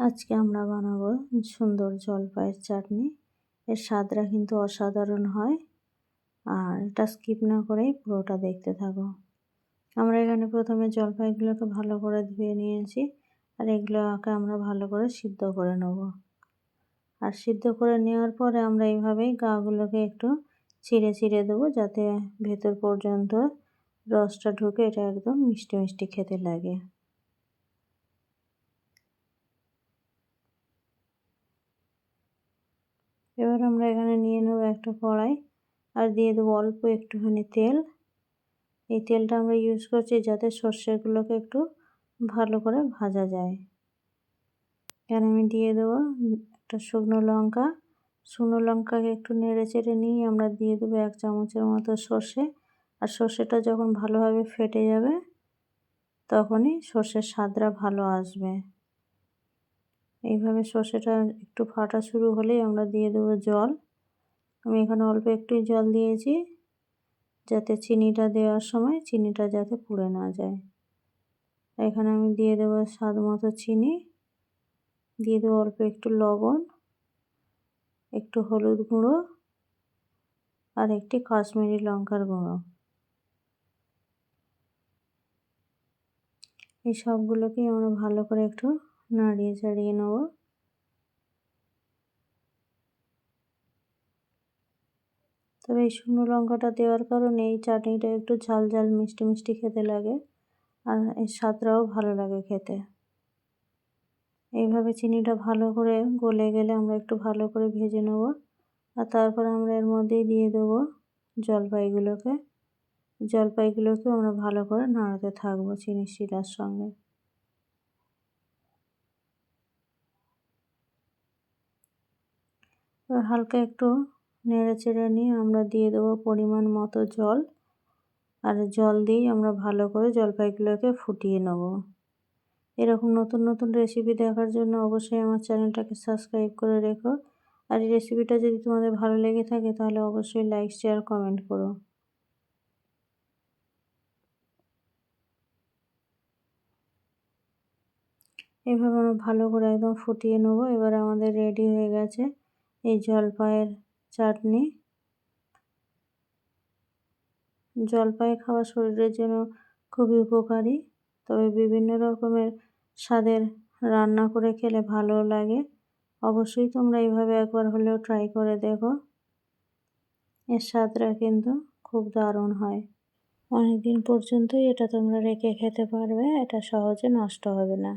আজকে আমরা বানাবো সুন্দর জলপাইয়ের চাটনি। এর স্বাদটা কিন্তু অসাধারণ হয়। আর এটা স্কিপ না করেই পুরোটা দেখতে থাকো। আমরা এখানে প্রথমে জলপাইগুলোকে ভালো করে ধুয়ে নিয়েছি। আর এগুলোকে আমরা ভালো করে সিদ্ধ করে নেব। আর সিদ্ধ করে নেওয়ার পরে আমরা এইভাবেই গাগুলোকে একটু ছিঁড়ে ছিঁড়ে দেবো যাতে ভেতর পর্যন্ত রসটা ঢুকে এটা একদম মিষ্টি মিষ্টি খেতে লাগে। এবার আমরা এখানে নিয়ে নেব একটা কড়াই আর দিয়ে দেবো অল্প একটুখানি তেল। এই তেলটা আমরা ইউজ করছি যাতে সর্ষেগুলোকে একটু ভালো করে ভাজা যায়। এখানে আমি দিয়ে দেবো একটা শুকনো লঙ্কা। শুকনো লঙ্কাকে একটু নেড়ে চেড়ে নিয়ে আমরা দিয়ে দেবো এক চামচের মতো সর্ষে। আর সর্ষেটা যখন ভালোভাবে ফেটে যাবে, তখনই সর্ষের স্বাদটা ভালো আসবে। এইভাবে সর্ষেটা একটু ফাটা শুরু হলেই আমরা দিয়ে দেবো জল। আমি এখানে অল্প একটুই জল দিয়েছি যাতে চিনিটা দেওয়ার সময় চিনিটা যাতে পুড়ে না যায়। এখানে আমি দিয়ে দেবো স্বাদ মতো চিনি। দিয়ে দেবো অল্প একটু লবণ, একটু হলুদ গুঁড়ো আর একটি কাশ্মীরি লঙ্কার গুঁড়ো। এই সবগুলোকেই আমরা ভালো করে একটু নাড়িয়ে চাড়িয়ে নেব। তবে এই শুকনো লঙ্কাটা দেওয়ার কারণে এই চাটনিটা একটু ঝাল ঝাল, মিষ্টি মিষ্টি খেতে লাগে আর এর স্বাদটাও ভালো লাগে খেতে। এইভাবে চিনিটা ভালো করে গলে গেলে আমরা একটু ভালো করে ভেজে নেব আর তারপর আমরা এর মধ্যেই দিয়ে দেবো জলপাইগুলোকে। জলপাইগুলোকে আমরা ভালো করে নাড়াতে থাকব চিনি শিরার সঙ্গে। এবার হালকা একটু নেড়ে চেড়ে নিয়ে আমরা দিয়ে দেবো পরিমাণ মতো জল। আর জল দিয়েই আমরা ভালো করে জলপাইগুলোকে ফুটিয়ে নেব। এরকম নতুন নতুন রেসিপি দেখার জন্য অবশ্যই আমার চ্যানেলটাকে সাবস্ক্রাইব করে রেখো। আর এই রেসিপিটা যদি তোমাদের ভালো লেগে থাকে, তাহলে অবশ্যই লাইক শেয়ার কমেন্ট করো। এভাবে আমরা ভালো করে একদম ফুটিয়ে নেব। এবার আমাদের রেডি হয়ে গেছে। এই জলপাইয়ের চাটনি। জলপাই খাওয়া শরীরের জন্য খুবই উপকারী, তবে বিভিন্ন রকমের স্বাদের রান্না করে খেলে ভালো লাগে। অবশ্যই তোমরা এইভাবে একবার হলেও ট্রাই করে দেখো। এর স্বাদটা কিন্তু খুব দারুণ হয়। অনেক দিন পর্যন্তই এটা তোমরা রেখে খেতে পারবে, এটা সহজে নষ্ট হবে না।